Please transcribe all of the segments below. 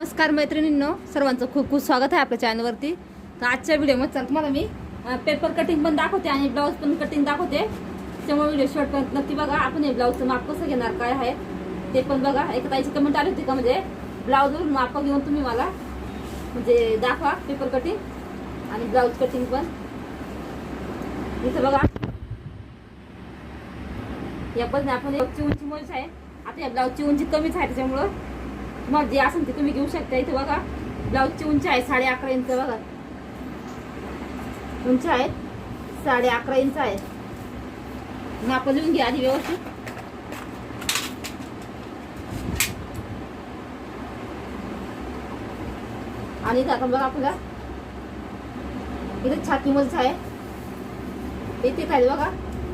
नमस्कार मैत्रिणींनो सर्वांचं खूप खूप स्वागत आहे आपल्या चॅनलवरती तर आजच्या व्हिडिओमध्ये चल तुम्हाला मी पेपर कटिंग पण दाखवते आणि ब्लाऊज पण कटिंग दाखवते. त्यामुळे व्हिडिओ शॉर्टपर्यंत नक्की बघा. आपण हे ब्लाऊजचं माप कसं घेणार काय आहे ते पण बघा. एक ताईची कमेंट आली होती का म्हणजे ब्लाऊजवरून माप घेऊन तुम्ही मला म्हणजे दाखवा पेपर कटिंग आणि ब्लाऊज कटिंग पण. इथं बघा. या पण आपण ब्लाऊजची उंची मोज आहे. आता या ब्लाऊजची उंची कमीच आहे त्याच्यामुळं. तुम्हाला जे असेल ते तुम्ही घेऊ शकता. इथे बघा ब्लाऊजची उंची आहे साडे अकरा इंच बघा. उंची आहे साडे अकरा इंच आहे. आपण लिहून घ्या आधी व्यवस्थित. आणि इथं आता बघा आपल्याला इथे छाती मजच आहे. इथे काय बघा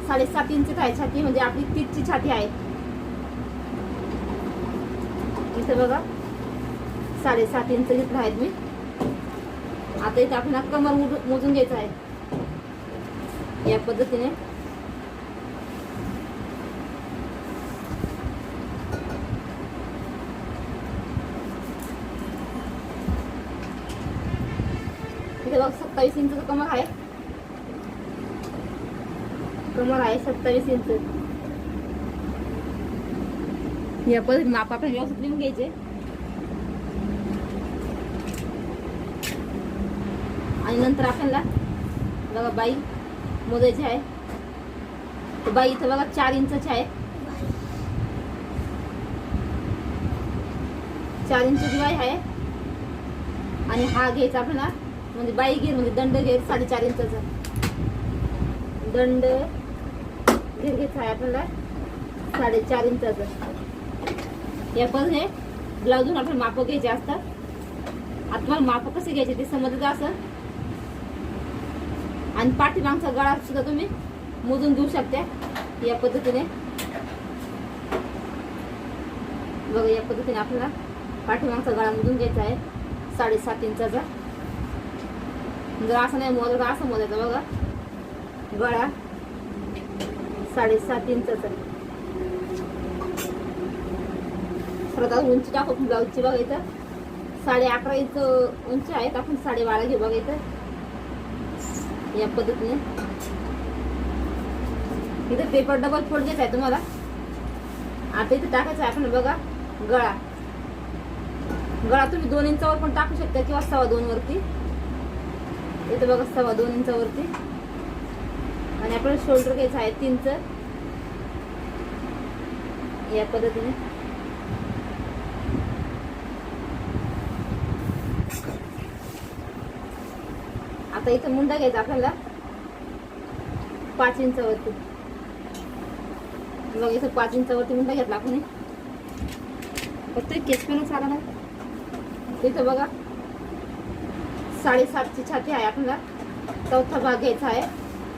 साडेसात इंच आहे छाती म्हणजे आपली तीसची छाती आहे. इंच बघा. साडेसात इंच घेतलं आहेत मी. आता इथे आपल्याला कमर मोजून घ्यायचं आहे. या पद्धतीने. इथे बघ सत्तावीस इंच कमर आहे. कमर आहे सत्तावीस इंच. या पण माप आपण व्यवस्थित लिहून घ्यायचे. आणि नंतर आपल्याला बघा बाई मोजायची आहे. बाई इथं बघा चार इंचची आहे चार इंचची बाई आहे. आणि हा घ्यायचा आपल्याला म्हणजे बाई घेर म्हणजे दंड घेर साडेचार इंचाचा. दंड घेर घ्यायचा आहे आपल्याला साडेचार इंचाचा. या हे ब्लाऊजून आपण माप घ्यायचे असतात. आता तुम्हाला माप कसे घ्यायचे ते समजत असं. आणि पाठीमागचा गळा सुद्धा तुम्ही मोजून घेऊ शकता या पद्धतीने. बघा या पद्धतीने आपल्याला पाठीमागचा गळा मोजून घ्यायचा आहे. साडेसात इंचाचा. जर असं नाही मोजलं असं मोजायचं बघा. गळा साडेसात इंचाचा. परत उंची टाकू ब्लाऊजची बघायचं. इथं साडे अकरा इंच उंची आहेत आपण साडे बारा घेऊ बघायचं. या पद्धतीने. इथं पेपर डबल फोल्ड घ्यायचा आहे तुम्हाला. आता इथे टाकायचं आहे आपण बघा गळा. गळा तुम्ही दोन इंचावर पण टाकू शकता किंवा सव्वा दोन वरती. इथं बघा सव्वा दोन इंचावरती. आणि आपण शोल्डर घ्यायचं आहे तीनच या पद्धतीने. आता इथं मुंडा घ्यायचा आपल्याला. पाच इंचावरती मग इथं पाच इंचावरती मुंडा घेतला आपण. फक्त केस पण आला ना इथं बघा. साडेसातची छाती आहे आपल्याला. चौथा भाग घ्यायचा आहे.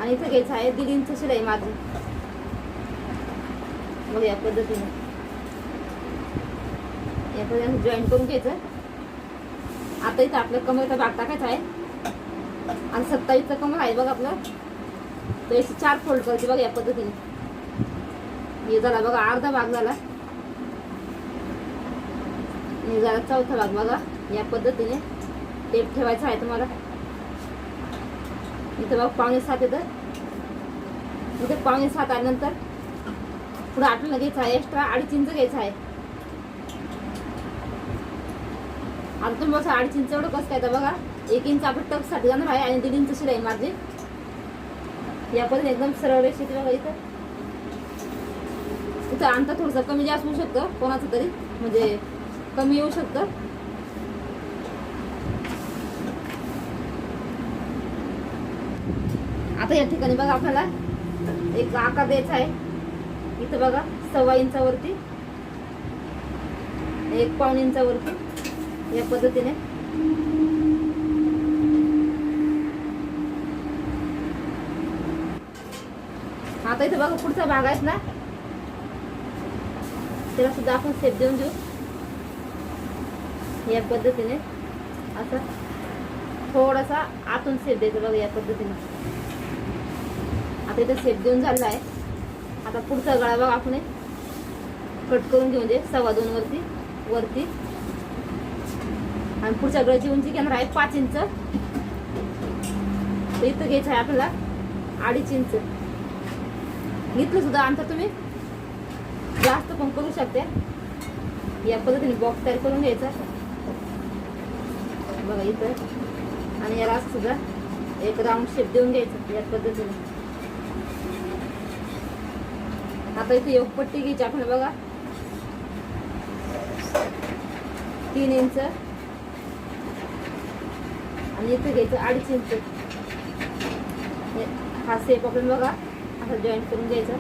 आणि इथं घ्यायचा आहे दीड इंच शिलाई माझी बघा या पद्धतीने. या पद्धतीने जॉईन करून घ्यायचं. आता इथं आपल्या कमरेचा भाग टाकायचा आहे. आणि सत्तावीसचा कमर आहे बघा आपलं. तर याची चार फोल्ड करते बघा या पद्धतीने. हे झाला बघा अर्धा भाग झाला. हे झाला चौथा भाग बघा या पद्धतीने. टेप ठेवायचा आहे तुम्हाला. इथं बघा पावणे सात येतं. इथे पावणे सात आल्यानंतर पुढे आपल्याला घ्यायचं आहे एक्स्ट्रा अडीच इंच घ्यायचं आहे. आता तुम्ही बघा अडीच इंच एवढं कसं काय तर बघा. एक इंच आपण टक्ससाठी जाणार आहे आणि दीड इंच शिलाई मार्जिन या पद्धतीने एकदम सरळ रेषेत बघा इथं. इथं अंतर थोडंसं कमी जास्त होऊ शकतं कोणाचं तरी. म्हणजे कमी येऊ शकतं. आता या ठिकाणी बघा आपल्याला एक आकार द्यायचा आहे. इथं बघा सव्वा इंचावरती एक पाऊन इंचावरती या पद्धतीने. आता इथे बघा पुढचा भाग आहेत ना. त्याला सुद्धा आपण सेप देऊन देऊ. या पद्धतीने. असं. थोडासा आतून सेप द्यायचा बघा या पद्धतीने. आता इथे सेप देऊन झालेला आहे. आता पुढचा गळा बघा आपण कट करून घेऊ दे. सव्वा दोन वरती. वरती. आणि पुढच्या गळ्याची उंची घेणार आहे पाच इंच. इथं घ्यायचं आहे आपल्याला अडीच इंच. घेतलं सुद्धा आणता तुम्ही? जास्त पण करू शकते. या पद्धतीने बॉक्स तयार करून घ्यायचा. बघा इथं. आणि याला असं सुद्धा एक राऊंड शेप देऊन घ्यायचं या पद्धतीने. आता इथे एक पट्टी घ्यायची आपण बघा. तीन इंच. आणि इथे घ्यायचं अडीच इंच. हे- हा सेप आपण बघा. असा जॉईंट करून घ्यायचं.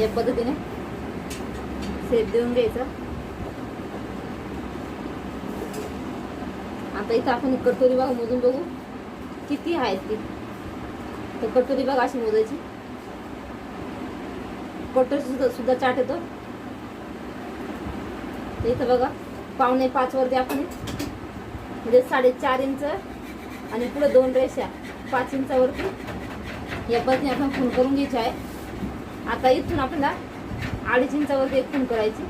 या पद्धतीने सेप देऊन घ्यायचा. आता इथं आपण कटोरी बघा मोजून बघू. किती आहेत ती? तर कटोरी बघा अशी मोजायची. कटोरी सुद्धा सुद्धा चाट येतो. इथं बघा पावणे पाच वरती आपण म्हणजे साडेचार इंच आणि पुढे दोन रेषा. पाच इंचावरती. या पद्धतीने आपण खून करून घ्यायची आहे. आता इथून आपल्याला अडीच इंचावरती एक खून करायची.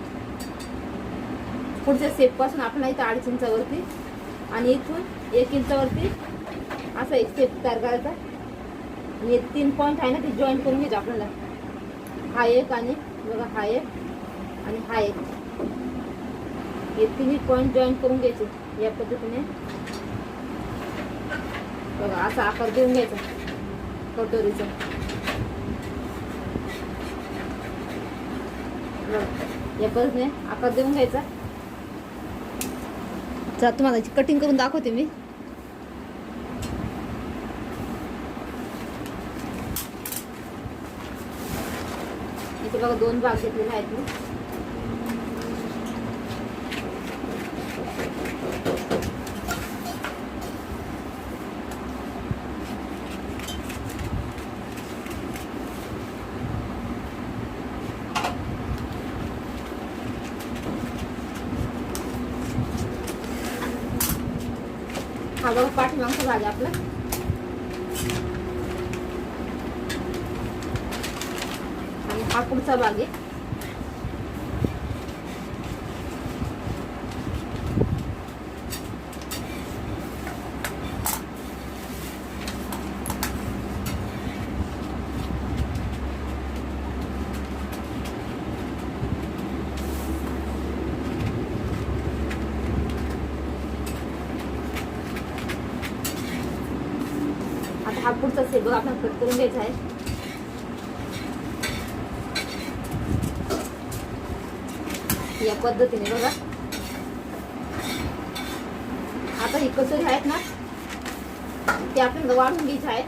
पुढच्या सेपपासून आपल्याला इथं अडीच इंचावरती आणि इथून एक इंचावरती असा एक सेप तयार करायचा. आणि हे तीन पॉईंट आहे ना ते जॉईन करून घ्यायचे आपल्याला. हा एक आणि बघा हा एक आणि हा एक. हे तिन्ही पॉईंट जॉईन करून घ्यायचे या पद्धतीने. बघा असा आकार देऊन घ्यायचा. कटोरीचा. या पद्धतीने आकार देऊन घ्यायचा. चला तुम्हाला कटिंग करून दाखवते मी. इथे बघा दोन भाग घेतलेले आहेत मी. हा बघा पाठीमागचा भाग आपलं आपला. आणि हा पुढचा भाग आहे. आता हा पुढचा सेट बघा आपण कट करून घ्यायचा आहे. या पद्धतीने बघा. आता ही कचोरी आहेत ना ते आपल्याला वाढून घ्यायची आहे.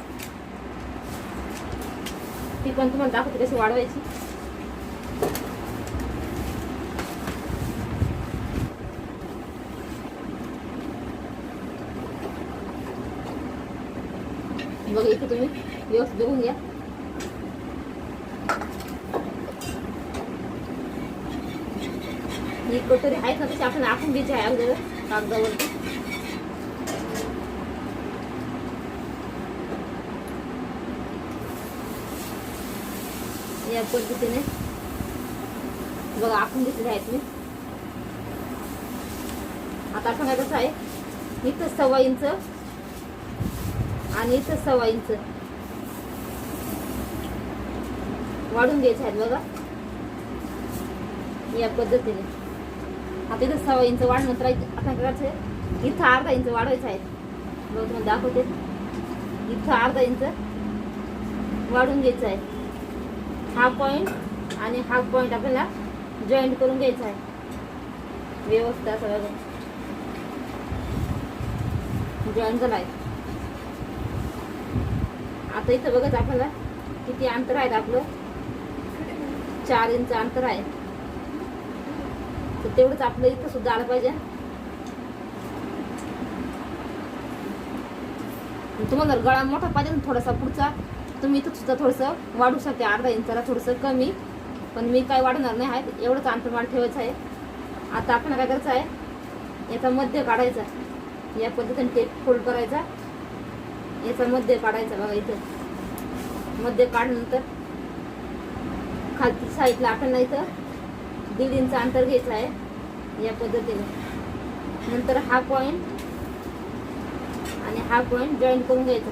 ती पण तुम्हाला दाखवते कशी वाढवायची बघा इथे तुम्ही व्यवस्थित बघून घ्या ही कटोरी आहेत ना तशी आपण आपण घ्यायची आहे अगोदर कागदावरती या पद्धतीने बघा आपण घेतलेले आहेत मी आता आपण काय कसं आहे इथं सव्वा इंच आणि इथं सव्वा इंच वाढून घ्यायचे आहेत बघा. या पद्धतीने. आता इथं सव्वा इंच वाढनंतर आपण करायचं आहे, इथं अर्धा इंच वाढवायचं आहे. बघ तुम्हाला दाखवते. इथं अर्धा इंच वाढून घ्यायचं आहे. हा पॉईंट आणि हा पॉईंट आपल्याला जॉईंट करून घ्यायचा आहे. व्यवस्थित असं बघा. जॉईन झाला आहे. आता इथं बघत आपल्याला किती अंतर आहे आपलं. चार इंच अंतर आहे. तर तेवढंच आपलं इथं सुद्धा आलं पाहिजे. तुम्हाला जर गळा मोठा पाहिजे ना थोडासा पुढचा तुम्ही इथं सुद्धा थोडंसं वाढू शकते. अर्धा इंचाला थोडंसं कमी. पण मी काय वाढणार नाही आहे एवढंच अंतर मला ठेवायचं आहे. आता आपण काय करायचं आहे? याचा मध्य काढायचा. या पद्धतीने टेप फोल्ड करायचा. याचा मध्य काढायचा बघा इथं. मध्य काढल्यानंतर खालती साईडला आपल्याला इथं. दीड इंच अंतर घ्यायचं आहे. या पद्धतीने. नंतर हा पॉईंट आणि हा पॉईंट जॉईन करून घ्यायचा.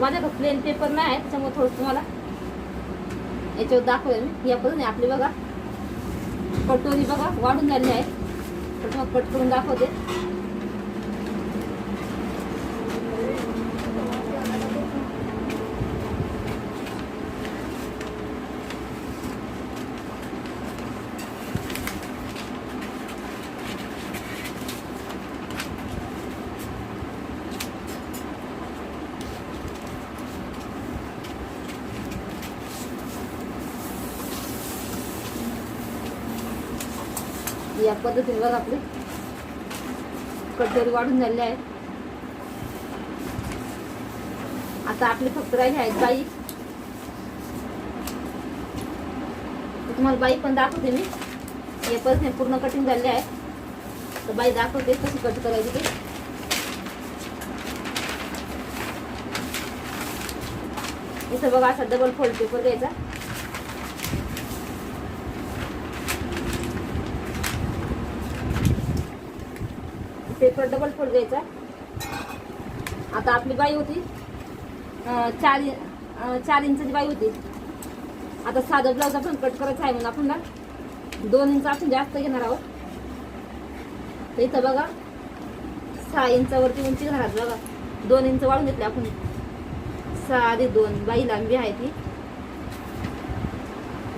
माझ्याकडे प्लेन पेपर नाही आहे त्याच्यामुळे थोडं तुम्हाला याच्यावर दाखवेल. मी या पद्धतीने आपली बघा कटोरी बघा वाढून झाली आहे. तर मग कट करून दाखवते या पद्धतीने बघा आपली कटोरी वाढून झालेली आहे आता आपली फक्त राहिली आहेत बाई. तुम्हाला बाई पण दाखवते मी. या पद्धतीने पूर्ण कटिंग झालेली आहे तर बाई दाखवते कशी कट करायची ते. इथं बघा असा डबल फोल्ड पेपर द्यायचा पेपर डबल फोल्ड द्यायचा आता आपली बाई होती. चार चार इंचाची बाई होती. आता साधं ब्लाऊज आपण कट करायचं आहे म्हणून आपण ना दोन इंच आपण जास्त घेणार आहोत. तर इथं बघा सहा इंचावरती उंची घेणार आहोत बघा. दोन इंच वाढून घेतले आपण. सहा आधी दोन बाई लांबी आहे ती.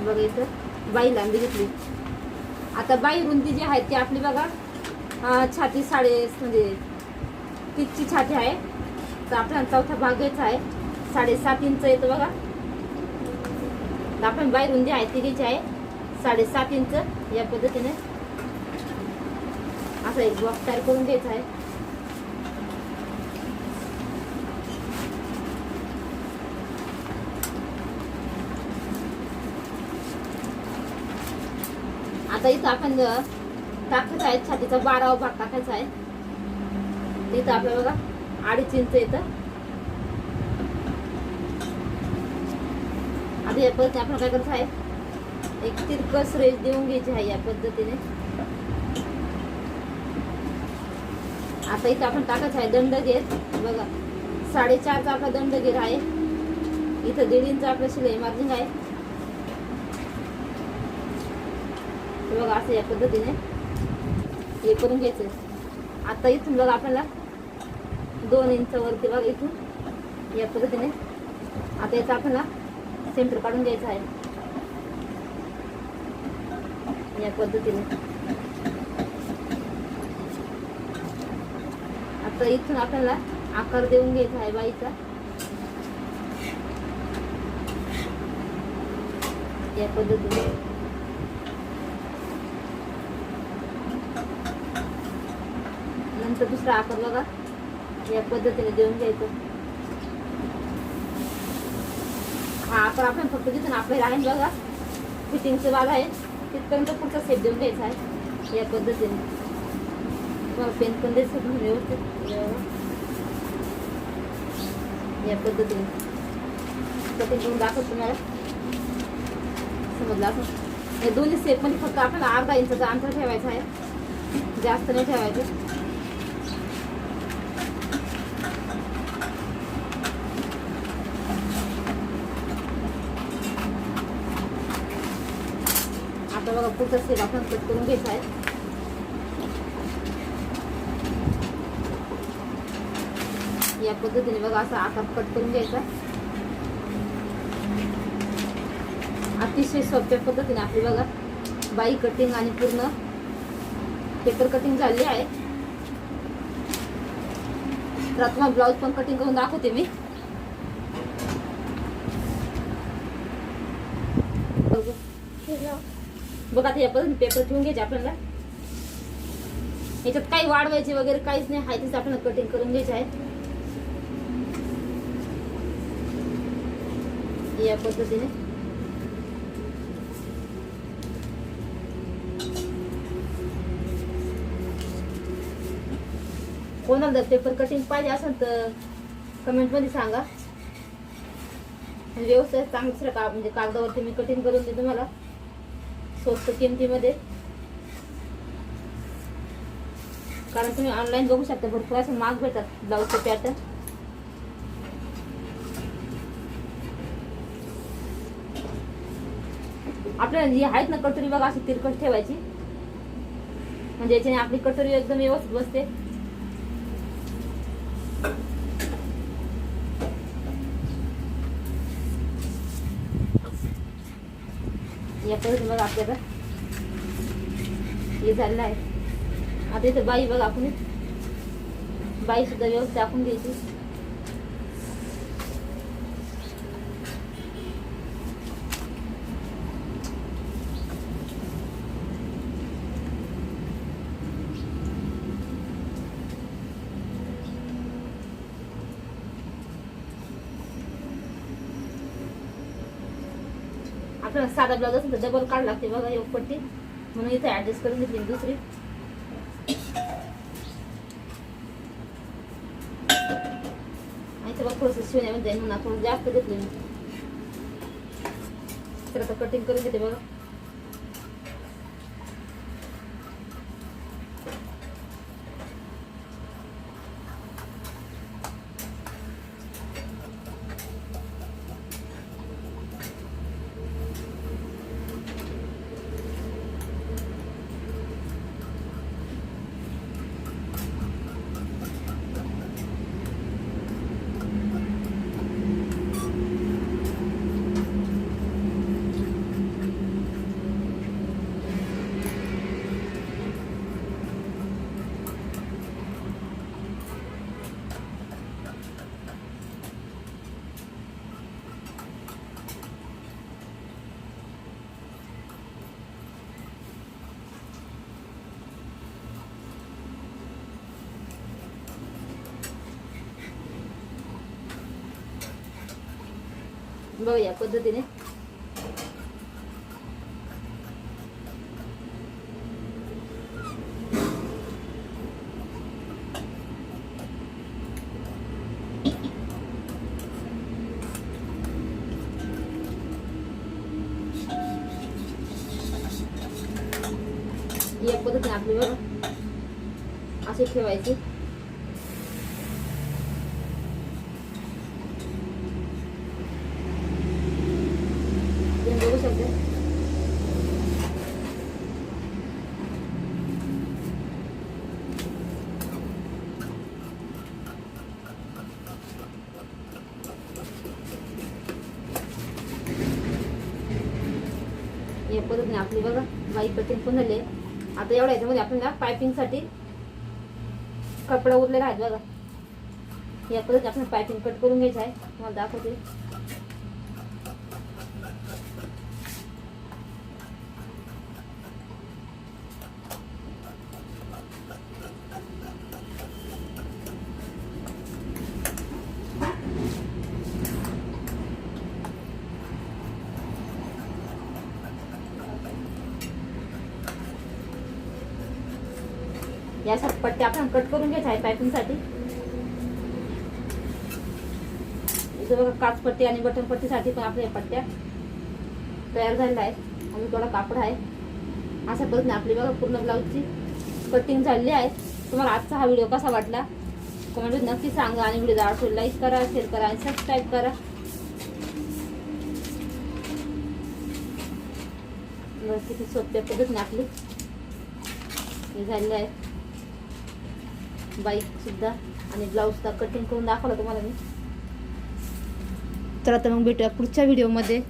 बघा इथं बाई लांबी घेतली. आता बाई रुंदी जी आहे ती आपली बघा छाती साडे म्हणजे तीसची छाती आहे. तर आपल्याला चौथा भागच आहे. साडेसात इंच येतो बघा. तर आपण बाहेरून जे आहे ती आहे. साडेसात इंच या पद्धतीने. असा एक बॉक्स तयार करून घ्यायचा आहे. आता इथं आपण टाकायचा आहे छातीचा बारावा भाग टाकायचा आहे. इथं आपल्याला बघा अडीच इंच येतं आता या पद्धतीने आपण काय करायचं आहे? एक तिरकस रेज देऊन घ्यायची आहे या पद्धतीने. आता इथं आपण टाकायचं आहे दंड घेत. बघा साडेचारचा आपला दंड घेत आहे. इथं दीड इंच आपलं शिलाई मार्जिंग आहे. बघा असं या पद्धतीने. हे करून घ्यायचं आता इथून बघा आपल्याला दोन इंच वरती बघा इथून या पद्धतीने आता याचा आपल्याला सेंटर काढून घ्यायचं आहे. या पद्धतीने. आता इथून आपल्याला आकार देऊन घ्यायचा आहे बाईचा. या पद्धतीने. नंतर दुसरा आकार बघा. या पद्धतीने देऊन घ्यायचं. हा आकार आपण फक्त जिथून आपल्याला आहे बघा. फिटिंगचं भाग आहे. तिथपर्यंत पुढचा सेट देऊन घ्यायचा आहे. या पद्धतीने. पेन पण द्यायचं व्यवस्थित. या पद्धतीने. कटिंग करून दाखवत तुम्हाला. समजला असं? या दोन्ही सेटमध्ये फक्त आपल्याला अर्धा इंचाचा अंतर ठेवायचा आहे. जास्त नाही ठेवायचं आता बघा पुढचा सेल आपण कट करून घ्यायचा आहे. या पद्धतीने बघा असा आकार कट करून घ्यायचा. अतिशय सोप्या पद्धतीने आपली बघा बाई कटिंग आणि पूर्ण पेपर कटिंग झाली आहे. तर आता ब्लाऊज पण कटिंग करून दाखवते मी. बघा आता पद्धतीने पेपर ठेवून घ्यायचे आपल्याला. याच्यात काही वाढवायचे वगैरे काहीच नाही आहे तेच आपल्याला कटिंग करून घ्यायचे आहे या पद्धतीने. कोणाला जर पेपर कटिंग पाहिजे असेल तर कमेंटमध्ये सांगा. व्यवस्थित चांगलं दुसऱ्या का म्हणजे कागदावरती मी कटिंग करून देते तुम्हाला. स्वस्त किमतीमध्ये. कारण तुम्ही ऑनलाईन बघू शकता भरपूर असं माग भेटतात ब्लाऊजचे पॅटर्न आपल्याला जी आहेत ना कटोरी बघा अशी तिरकट ठेवायची. म्हणजे याच्याने आपली कटोरी एकदम व्यवस्थित बसते. या बघा आपल्याला हे झालेलं आहे. आता इथं बाई बघा आपण. बाई सुद्धा व्यवस्थित टाकून घ्यायची. आपल्याला साधा ब्लाउज असेल तर डबल काढ लागते बघा एक पट्टी. म्हणून इथे ऍडजस्ट करून घेतली दुसरी. बघ थोडंसं शिवण्यामध्ये जाईल म्हणून थोडं जास्त घेतलं तर आता कटिंग करून घेते बघा. बघा या पद्धतीने या पद्धतीने आपली बघा अशी ठेवायची तुम्ही बघू शकता या पद्धतीने आपली बघा बाई कटिंग आता एवढ्या याच्यामध्ये आपल्याला पायपिंगसाठी कपडा उरलेला आहे बघा. या पद्धतीने आपण पायपिंग कट करून घ्यायचं आहे. तुम्हाला दाखवते. ते आपण कट करून घ्यायचं आहे पॅकिंगसाठी इथं बघा काच पट्टी आणि बटन पट्टीसाठी पण आपल्या पट्ट्या तयार झालेल्या आहेत. आणि थोडा कापड आहे. अशा पद्धतीने आपली बघा पूर्ण ब्लाऊजची कटिंग झालेली आहे. तुम्हाला आजचा हा व्हिडिओ कसा वाटला? कमेंट नक्की सांगा आणि व्हिडिओ आवडतो लाईक करा शेअर करा आणि सबस्क्राईब करा. किती सोप्या पद्धतीने आपली हे झालेले आहे. बाईक सुद्धा आणि ब्लाऊज सुद्धा कटिंग करून दाखवलं तुम्हाला मी. तर आता मग भेटूया पुढच्या व्हिडिओमध्ये